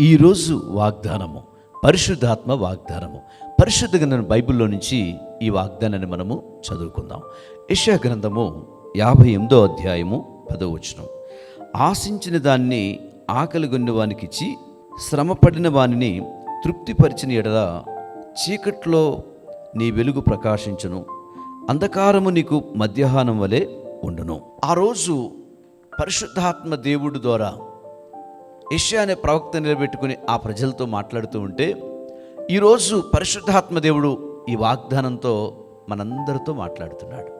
ఈరోజు వాగ్దానము పరిశుద్ధాత్మ వాగ్దానము. పరిశుద్ధ గ్రంథం బైబిల్లో నుంచి ఈ వాగ్దానాన్ని మనము చదువుకుందాం. యశా గ్రంథము యాభై ఎనిమిదో అధ్యాయము పదవచనం ఆశించిన దాన్ని ఆకలిగొన్న వానికిచ్చి శ్రమపడిన వానిని తృప్తిపరిచిన ఎడల చీకట్లో నీ వెలుగు ప్రకాశించును. అంధకారము నీకు మధ్యాహ్నం వలె ఉండును. ఆ రోజు పరిశుద్ధాత్మ దేవుడు ద్వారా యెషయా అనే ప్రవక్త నిలబెట్టుకుని ఆ ప్రజలతో మాట్లాడుతూ ఉంటే ఈరోజు పరిశుద్ధాత్మ దేవుడు ఈ వాగ్దానంతో మనందరితో మాట్లాడుతున్నాడు.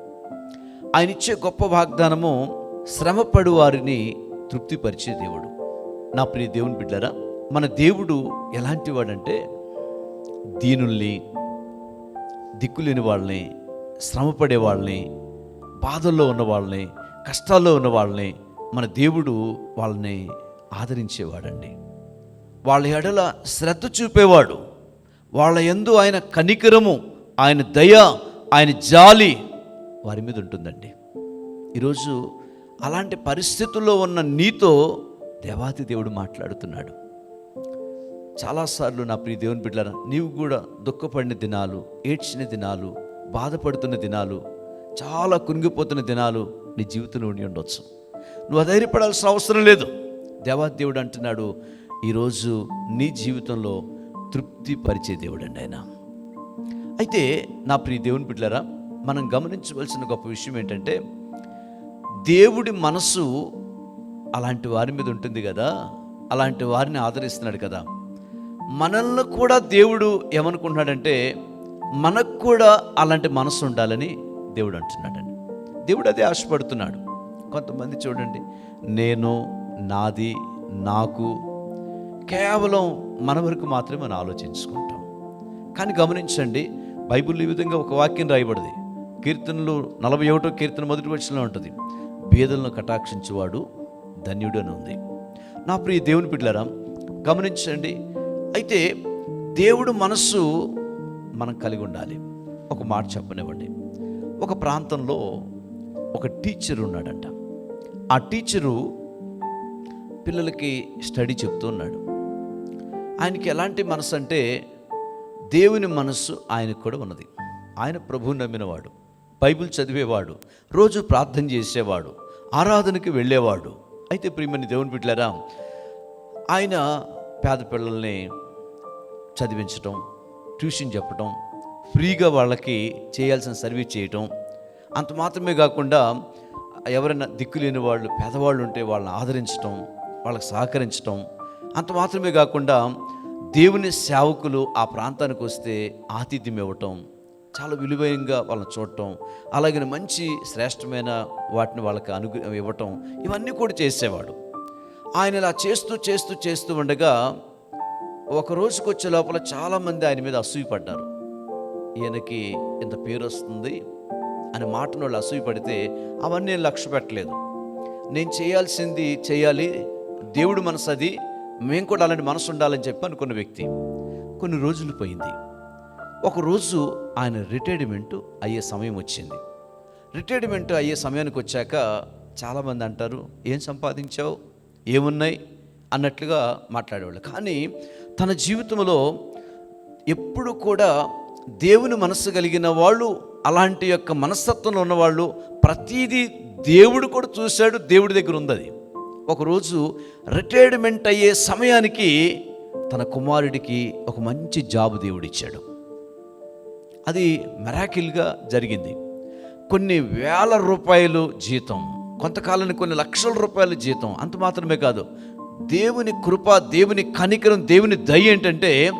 ఆయన ఇచ్చే గొప్ప వాగ్దానము శ్రమపడు వారిని తృప్తిపరిచే దేవుడు. నా ప్రియ దేవుని బిడ్డరా మన దేవుడు ఎలాంటి వాడంటే దీనుల్ని దిక్కులేని వాళ్ళని శ్రమపడే వాళ్ళని బాధల్లో ఉన్న వాళ్ళని కష్టాల్లో ఉన్న వాళ్ళని మన దేవుడు వాళ్ళని ఆదరించేవాడండి. వాళ్ళ ఎడల శ్రద్ధ చూపేవాడు. వాళ్ళ ఎందు ఆయన కనికరము ఆయన దయ ఆయన జాలి వారి మీద ఉంటుందండి. ఈరోజు అలాంటి పరిస్థితుల్లో ఉన్న నీతో దేవాతి దేవుడు మాట్లాడుతున్నాడు. చాలాసార్లు నా ప్రియ దేవుని బిడ్డలారా నీవు కూడా దుఃఖపడిన దినాలు ఏడ్చిన దినాలు బాధపడుతున్న దినాలు చాలా కునిగిపోతున్న దినాలు నీ జీవితంలో ఉండి ఉండొచ్చు. నువ్వు ధైర్యపడాల్సిన అవసరం లేదు. దేవాదేవుడు అంటున్నాడు ఈరోజు నీ జీవితంలో తృప్తి పరిచే దేవుడు అండి ఆయన. అయితే నా ప్రియ దేవుని బిడ్డలారా మనం గమనించవలసిన గొప్ప విషయం ఏంటంటే దేవుడి మనసు అలాంటి వారి మీద ఉంటుంది కదా అలాంటి వారిని ఆదరిస్తున్నాడు కదా. మనల్ని కూడా దేవుడు ఏమనుకుంటున్నాడంటే మనకు కూడా అలాంటి మనసు ఉండాలని దేవుడు అంటున్నాడండి. దేవుడు అదే ఆశపడుతున్నాడు. కొంతమంది చూడండి నేను నాది నాకు కేవలం మన వరకు మాత్రమే మనం ఆలోచించుకుంటాం. కానీ గమనించండి బైబిల్ ఈ విధంగా ఒక వాక్యం రాయబడింది. కీర్తనలు నలభై ఒకటో కీర్తన మొదటి వచ్చిన ఉంటుంది. బీదలను కటాక్షించువాడు ధన్యుడు అని ఉంది. నా ప్రియ దేవుని బిడ్డలారా గమనించండి అయితే దేవుడు మనస్సు మనం కలిగి ఉండాలి. ఒక మాట చెప్పనివ్వండి. ఒక ప్రాంతంలో ఒక టీచర్ ఉన్నాడంట. ఆ టీచరు పిల్లలకి స్టడీ చెప్తూ ఉన్నాడు. ఆయనకి ఎలాంటి మనసు అంటే దేవుని మనస్సు ఆయనకు కూడా ఉన్నది. ఆయన ప్రభు నమ్మినవాడు బైబిల్ చదివేవాడు రోజు ప్రార్థన చేసేవాడు ఆరాధనకి వెళ్ళేవాడు. అయితే ప్రియమని దేవుని బిడ్డలారా ఆయన పేద పిల్లల్ని చదివించటం ట్యూషన్ చెప్పటం ఫ్రీగా వాళ్ళకి చేయాల్సిన సర్వీస్ చేయటం అంత మాత్రమే కాకుండా ఎవరైనా దిక్కులేని వాళ్ళు పేదవాళ్ళు ఉంటే వాళ్ళని ఆదరించటం వాళ్ళకి సహకరించటం. అంత మాత్రమే కాకుండా దేవుని సేవకులు ఆ ప్రాంతానికి వస్తే ఆతిథ్యం ఇవ్వటం చాలా విలువైనగా వాళ్ళని చూడటం అలాగే మంచి శ్రేష్టమైన వాటిని వాళ్ళకి అనుగు ఇవ్వటం ఇవన్నీ కూడా చేసేవాడు. ఆయన ఇలా చేస్తూ చేస్తూ చేస్తూ ఉండగా ఒక రోజుకి వచ్చే లోపల చాలామంది ఆయన మీద అసూయపడ్డారు. ఈయనకి ఇంత పేరు వస్తుంది అనే మాటను వాళ్ళు అసూయపడితే అవన్నీ నేను లక్ష్య పెట్టలేదు నేను చేయాల్సింది చేయాలి దేవుడు మనసు అది మేము కూడా అలాంటి మనసు ఉండాలని చెప్పి అనుకున్న వ్యక్తి. కొన్ని రోజులు పోయింది. ఒకరోజు ఆయన రిటైర్మెంట్ అయ్యే సమయం వచ్చింది. రిటైర్మెంట్ అయ్యే సమయానికి వచ్చాక చాలామంది అంటారు ఏం సంపాదించావు? ఏమున్నాయి? అన్నట్లుగా మాట్లాడేవాళ్ళు. కానీ తన జీవితంలో ఎప్పుడు కూడా దేవుని మనస్సు కలిగిన వాళ్ళు అలాంటి యొక్క మనస్తత్వంలో ఉన్నవాళ్ళు ప్రతీదీ దేవుడు కూడా చూశాడు దేవుడి దగ్గర ఉంది అది. ఒకరోజు రిటైర్మెంట్ అయ్యే సమయానికి తన కుమారుడికి ఒక మంచి జాబ్ దేవుడు ఇచ్చాడు అది మెరాకిల్గా జరిగింది. కొన్ని వేల రూపాయలు జీతం కొంతకాలానికి కొన్ని లక్షల రూపాయల జీతం అంత మాత్రమే కాదు. దేవుని కృప దేవుని కనికరం దేవుని దయ ఏంటంటే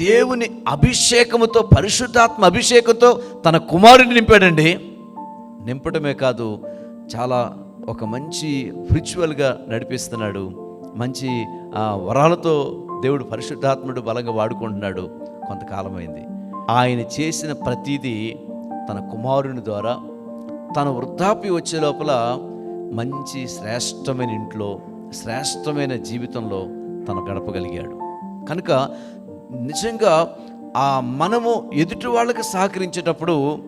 దేవుని అభిషేకముతో పరిశుద్ధాత్మ అభిషేకంతో తన కుమారుడిని నింపాడండి. నింపడమే కాదు చాలా ఒక మంచి స్పిరిచువల్గా నడిపిస్తున్నాడు. మంచి ఆ, వరాలతో దేవుడు పరిశుద్ధాత్ముడు బలంగా వాడుకుంటున్నాడు. కొంతకాలమైంది. ఆయన చేసిన ప్రతిదీ తన కుమారుని ద్వారా తన వృద్ధాప్య వచ్చే లోపల మంచి శ్రేష్టమైన ఇంట్లో శ్రేష్టమైన జీవితంలో తను గడపగలిగాడు. కనుక నిజంగా ఆ మనము ఎదుటి వాళ్ళకి సహకరించేటప్పుడు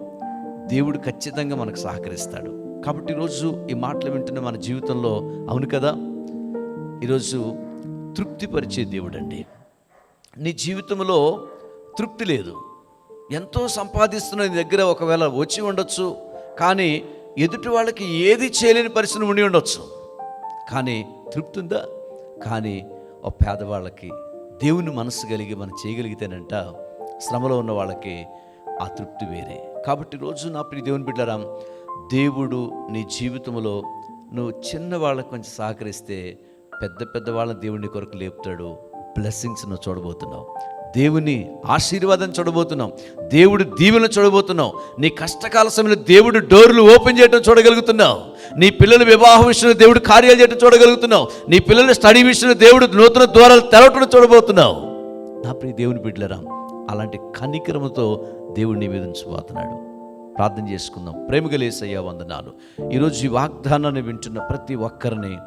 దేవుడు ఖచ్చితంగా మనకు సహకరిస్తాడు. కాబట్టి ఈరోజు ఈ మాటలు వింటున్న మన జీవితంలో అవును కదా? ఈరోజు తృప్తిపరిచే దేవుడండి. నీ జీవితంలో తృప్తి లేదు. ఎంతో సంపాదిస్తున్న నీ దగ్గర ఒకవేళ వచ్చి ఉండొచ్చు కానీ ఎదుటి వాళ్ళకి ఏది చేయలేని పరిస్థితి ఉండి ఉండొచ్చు. కానీ తృప్తి ఉందా? కానీ ఒక పేదవాళ్ళకి దేవుని మనసు కలిగి మనం చేయగలిగితేనంట శ్రమలో ఉన్న వాళ్ళకి ఆ తృప్తి వేరే. కాబట్టి రోజు నా ప్రియ దేవుని బిడ్డరా దేవుడు నీ జీవితంలో నువ్వు చిన్న వాళ్ళకి కొంచెం సహకరిస్తే పెద్ద పెద్ద వాళ్ళని దేవుని కొరకు లేపుతాడు. బ్లెస్సింగ్స్ నువ్వు చూడబోతున్నావు. దేవుని ఆశీర్వాదం చూడబోతున్నావు. దేవుడు దీవెన చూడబోతున్నావు. నీ కష్టకాల సమయంలో దేవుడు డోర్లు ఓపెన్ చేయడం చూడగలుగుతున్నావు. నీ పిల్లల వివాహ విషయంలో దేవుడు కార్యాలు చేయడం చూడగలుగుతున్నావు. నీ పిల్లల స్టడీ విషయంలో దేవుడు నూతన ద్వారాలు తెరవటం చూడబోతున్నావు. నా ప్రియ దేవుని బిడ్డలరా అలాంటి కనికరముతో దేవుడిని మీద ఉంచబోతున్నాడు ప్రార్థన చేసుకుందాం. ప్రేమగలేసయ్యా వందనాలు. ఈరోజు ఈ వాగ్దానాన్ని వింటున్న ప్రతి ఒక్కరిని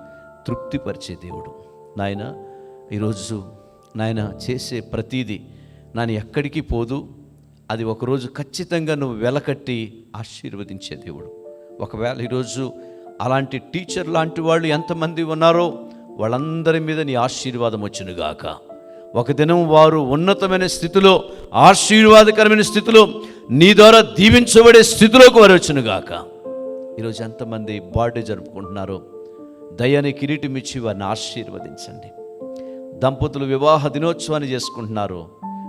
తృప్తిపరిచే దేవుడు. నాయన ఈరోజు నాయన చేసే ప్రతీది నాని ఎక్కడికి పోదు. అది ఒకరోజు ఖచ్చితంగా నువ్వు వెలకట్టి ఆశీర్వదించే దేవుడు. ఒకవేళ ఈరోజు అలాంటి టీచర్ లాంటి వాళ్ళు ఎంతమంది ఉన్నారో వాళ్ళందరి మీద నీ ఆశీర్వాదం వచ్చినగాక. ఒక దినం వారు ఉన్నతమైన స్థితిలో ఆశీర్వాదకరమైన స్థితిలో నీ ద్వారా దీవించబడే స్థితిలోకి వారు వచ్చునుగాక. ఈరోజు ఎంతమంది బర్త్డే జరుపుకుంటున్నారో దయాని కిరీటం ఇచ్చి వారిని ఆశీర్వదించండి. దంపతులు వివాహ దినోత్సవాన్ని చేసుకుంటున్నారు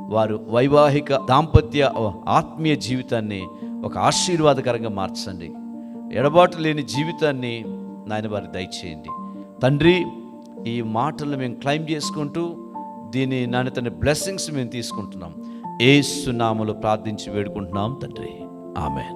వారు వైవాహిక దాంపత్య ఆత్మీయ జీవితాన్ని ఒక ఆశీర్వాదకరంగా మార్చండి. ఎడబాటు లేని జీవితాన్ని నాయన వారికి దయచేయండి. తండ్రి ఈ మాటలను మేము క్లైమ్ చేసుకుంటూ దీని నాణ్యతని బ్లెస్సింగ్స్ మేము తీసుకుంటున్నాం. ఏ ప్రార్థించి వేడుకుంటున్నాం తండ్రి. ఆమెన్.